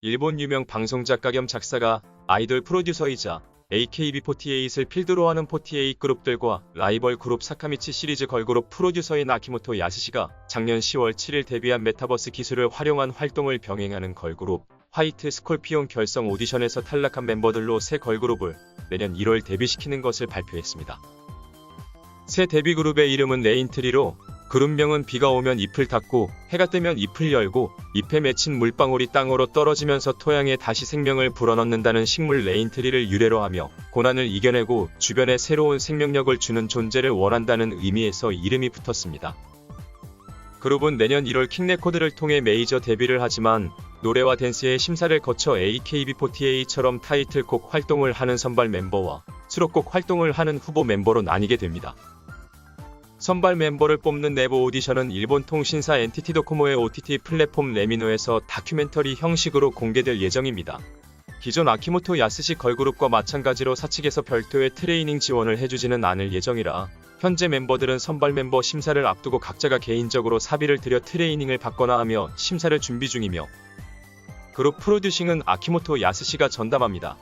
일본 유명 방송작가 겸 작사가 아이돌 프로듀서이자 AKB48을 필두로 하는 48 그룹들과 라이벌 그룹 사카미치 시리즈 걸그룹 프로듀서인 아키모토 야스시가 작년 10월 7일 데뷔한 메타버스 기술을 활용한 활동을 병행하는 걸그룹 화이트 스콜피온 결성 오디션에서 탈락한 멤버들로 새 걸그룹을 내년 1월 데뷔시키는 것을 발표했습니다. 새 데뷔 그룹의 이름은 레인트리로 그룹명은 비가 오면 잎을 닫고 해가 뜨면 잎을 열고 잎에 맺힌 물방울이 땅으로 떨어지면서 토양에 다시 생명을 불어넣는다는 식물 레인트리를 유래로 하며 고난을 이겨내고 주변에 새로운 생명력을 주는 존재를 원한다는 의미에서 이름이 붙었습니다. 그룹은 내년 1월 킹레코드를 통해 메이저 데뷔를 하지만 노래와 댄스의 심사를 거쳐 AKB48처럼 타이틀곡 활동을 하는 선발 멤버와 수록곡 활동을 하는 후보 멤버로 나뉘게 됩니다. 선발 멤버를 뽑는 내부 오디션은 일본 통신사 NTT 도코모의 OTT 플랫폼 레미노에서 다큐멘터리 형식으로 공개될 예정입니다. 기존 아키모토 야스시 걸그룹과 마찬가지로 사측에서 별도의 트레이닝 지원을 해주지는 않을 예정이라 현재 멤버들은 선발 멤버 심사를 앞두고 각자가 개인적으로 사비를 들여 트레이닝을 받거나 하며 심사를 준비 중이며 그룹 프로듀싱은 아키모토 야스시가 전담합니다.